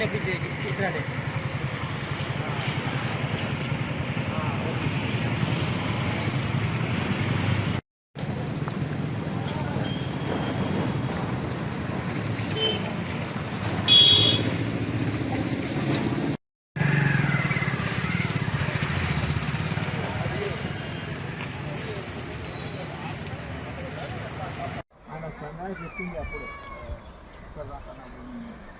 చిత్రాన్ని ఇప్పించేది చిత్రాన్ని ఆయన సన్నాయి చెప్పింది అప్పుడు ఇక్కడ దాకా నాకు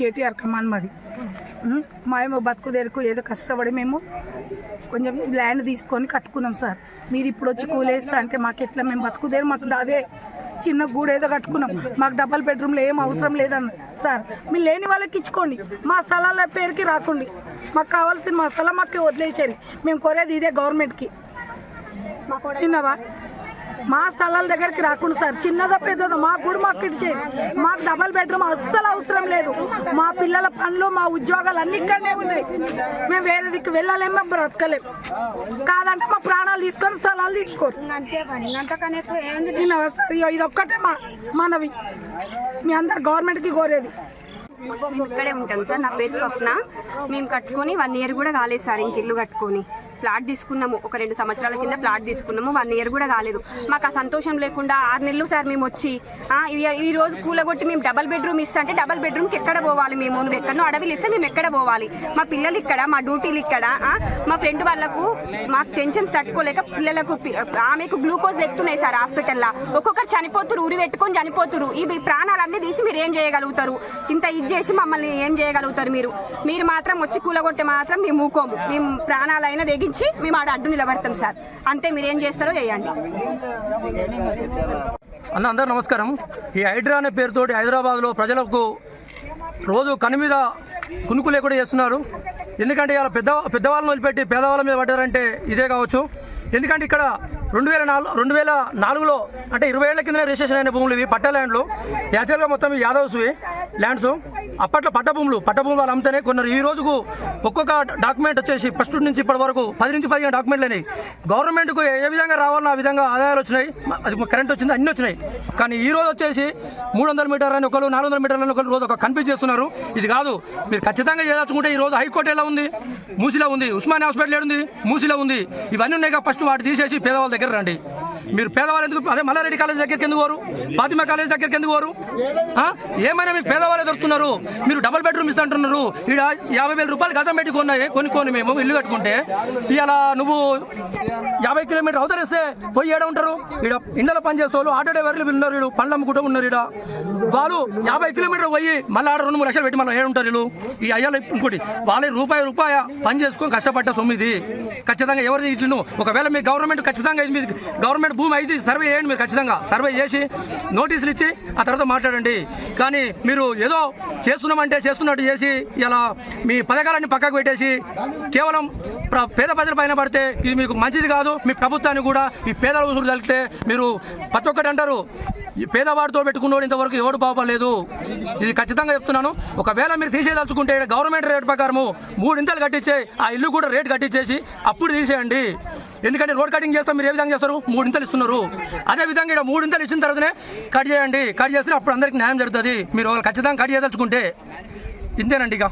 కేటీఆర్ కమాన్ మాది. మా మేము బతుకు తెరుకు ఏదో కష్టపడి మేము కొంచెం ల్యాండ్ తీసుకొని కట్టుకున్నాం సార్. మీరు ఇప్పుడు వచ్చి కూలేస్తా అంటే మాకు ఎట్లా మేము బతుకు తెరు మాకు అదే చిన్న గూడు ఏదో కట్టుకున్నాం. మాకు డబల్ బెడ్రూమ్లో ఏం అవసరం లేదన్న సార్. మీరు లేని వాళ్ళకి ఇచ్చుకోండి. మా స్థలాల పేరుకి రాకండి. మాకు కావాల్సిన మా స్థలం మాకు వదిలేసేది మేము కోరేది ఇదే గవర్నమెంట్కి. విన్నావా మా స్థలాల దగ్గరికి రాకుండా సార్. చిన్నదో పెద్దదో మాకు కూడా మాకు ఇచ్చేది మాకు డబల్ బెడ్రూమ్ అస్సలు అవసరం లేదు. మా పిల్లల పనులు మా ఉద్యోగాలు అన్ని ఇక్కడనే ఉన్నాయి మేము వేరే దిక్కు వెళ్ళలేము మేము బ్రతకలేము కాదంటే మా ప్రాణాలు తీసుకొని స్థలాలు తీసుకోరు. అంతే పని. అంతకన్నా ఎక్కువ ఏంది విన్నావా సార్? ఇగో ఇది ఒక్కటే మా మనవి. మీ అందరు గవర్నమెంట్కి కోరేది. మేము ఇక్కడే ఉంటాం సార్. నా పేరు స్వప్న. మేము కట్టుకొని వన్ ఇయర్ కూడా కాలేదు సార్ ఇంక ఇల్లు కట్టుకొని. ప్లాట్ తీసుకున్నాము. ఒక రెండు సంవత్సరాల కింద ప్లాట్ తీసుకున్నాము. వన్ ఇయర్ కూడా కాలేదు. మాకు ఆ సంతోషం లేకుండా ఆరు నెలలు సార్ మేము వచ్చి ఈ- రోజు కూలగొట్టి మేము డబల్ బెడ్రూమ్ ఇస్తా అంటే డబల్ బెడ్రూమ్కి ఎక్కడ పోవాలి మేము? నువ్వు ఎక్కడో అడవిలు ఇస్తే మేము ఎక్కడ పోవాలి? మా పిల్లలు ఇక్కడ మా డ్యూటీలు ఇక్కడ మా ఫ్రెండ్ వాళ్ళకు మాకు టెన్షన్స్ తట్టుకోలేక పిల్లలకు ఆమెకు గ్లూకోజ్ ఎక్కుతున్నాయి సార్ హాస్పిటల్లో. ఒక్కొక్కరు చనిపోతురు ఉరి పెట్టుకొని చనిపోతురు. ఈ ప్రాణాలన్నీ తీసి మీరు ఏం చేయగలుగుతారు? ఇంత ఇది చేసి మమ్మల్ని ఏం చేయగలుగుతారు మీరు? మీరు మాత్రం వచ్చి కూలగొట్టే మాత్రం మేము ఊకోము. మేము ప్రాణాలైనా తెగించి మేము ఆడ అడ్డు నిలబడతాం సార్. అంతే మీరు ఏం చేస్తారో చేయండి. అన్న అందరూ నమస్కారం. ఈ హైడ్రా అనే పేరుతోటి హైదరాబాద్లో ప్రజలకు రోజు కని మీద కునుకు లేకుండా చేస్తున్నారు. ఎందుకంటే ఇలా పెద్ద పెద్దవాళ్ళని వదిలిపెట్టి పేదవాళ్ళ మీద పడ్డారంటే ఇదే కావచ్చు. ఎందుకంటే ఇక్కడ రెండు వేల నాలుగు రెండు వేల నాలుగులో అంటే ఇరవై ఏళ్ళ కింద రిజిస్ట్రేషన్ అయిన భూములు ఇవి. పట్ట ల్యాండ్లు. యాక్చువల్గా మొత్తం ఈ యాదవ్స్వి ల్యాండ్స్. అప్పట్లో పట్ట భూములు పట్ట భూములు వాళ్ళు అమ్మితేనే కొన్నారు. ఈ రోజుకు ఒక్కొక్క డాక్యుమెంట్ వచ్చేసి ఫస్ట్ నుంచి ఇప్పటి వరకు పది నుంచి పదిహేను డాక్యుమెంట్లు అయినాయి. గవర్నమెంట్కు ఏ విధంగా రావాలో ఆ విధంగా ఆదాయాలు వచ్చినాయి. అది కరెంట్ వచ్చింది అన్ని వచ్చినాయి. కానీ ఈ రోజు వచ్చేసి మూడు వందల మీటర్లు అని ఒకరు నాలుగు వందల మీటర్లు అని ఒకరు రోజు ఒక కన్ఫ్యూజ్ చేస్తున్నారు. ఇది కాదు మీరు ఖచ్చితంగా చేయదలుచుకుంటే ఈ రోజు హైకోర్టు ఎలా ఉంది? మూసిలో ఉంది. ఉస్మానియా హాస్పిటల్ ఏడుంది? మూసిలో ఉంది. ఇవన్నీ ఉన్నాయి ఫస్ట్ వాటి తీసేసి పేదవాళ్ళ దగ్గర రండి. మీరు పేదవాళ్ళు ఎందుకు అదే మల్లారెడ్డి కాలేజ్ దగ్గరికి ఎందుకు పోరు? ఫాతిమా కాలేజ్ దగ్గరికి ఎందుకు పోరు? ఆ? ఏమైనా మీకు పేదవాళ్ళే దొరుకుతున్నారు. మీరు డబుల్ బెడ్రూమ్ ఇస్తుంటున్నారు. ఇక్కడ యాభై వేల రూపాయలు గతం పెట్టి కొన్నాయి కొనుక్కొని మేము ఇల్లు కట్టుకుంటే. ఇలా నువ్వు యాభై కిలోమీటర్ అవతరిస్తే పోయి ఏడ ఉంటారు? ఇక్కడ ఇండల పని చేసే వాళ్ళు ఆటో డ్రైవర్లు ఉన్నారు వీడు పండ్లు అమ్ముకుంటూ ఉన్నారు ఇక్కడ వాళ్ళు యాభై కిలోమీటర్ పోయి మళ్ళీ ఆడ రెండు మూడు లక్షలు పెట్టి మళ్ళీ ఏడు ఉంటారు వీళ్ళు? ఈ అయ్యాలి ఇంకోటి వాళ్ళే రూపాయి రూపాయ పని చేసుకొని కష్టపడ్డ సొమ్మిది. ఖచ్చితంగా ఎవరిది ఇట్లు ఒకవేళ మీ గవర్నమెంట్ ఖచ్చితంగా ఇది గవర్నమెంట్ భూమి అయితే సర్వే చేయండి మీరు ఖచ్చితంగా. సర్వే చేసి నోటీసులు ఇచ్చి ఆ తర్వాత మాట్లాడండి. కానీ మీరు ఏదో చేస్తున్నామంటే చేస్తున్నట్టు చేసి ఇలా మీ పథకాలన్నీ పక్కకు పెట్టేసి కేవలం ప్ర- పేద ప్రజల పైన పడితే ఇది మీకు మంచిది కాదు. మీ ప్రభుత్వాన్ని కూడా ఈ పేదల ఉసురు తలిగితే మీరు ప్రతి ఒక్కటి అంటారు. పేదవాడితో పెట్టుకున్నోడు ఇంతవరకు ఎవడు పాపలేదు ఇది ఖచ్చితంగా చెప్తున్నాను. ఒకవేళ మీరు తీసేదలుచుకుంటే గవర్నమెంట్ రేట్ ప్రకారము మూడింతలు కట్టించే ఆ ఇల్లు కూడా రేట్ కట్టించేసి అప్పుడు తీసేయండి. ఎందుకంటే రోడ్ కటింగ్ చేస్తాం మీరు ఏ విధంగా చేస్తారు? మూడింతలు ఇస్తున్నారు. అదే విధంగా ఇక్కడ మూడింతలు ఇచ్చిన తర్వాతనే కట్ చేయండి. కట్ చేస్తే అప్పుడు అందరికీ న్యాయం జరుగుతుంది. మీరు ఒకవేళ ఖచ్చితంగా కట్ చేయదలుచుకుంటే. ఇంతేనండి ఇక.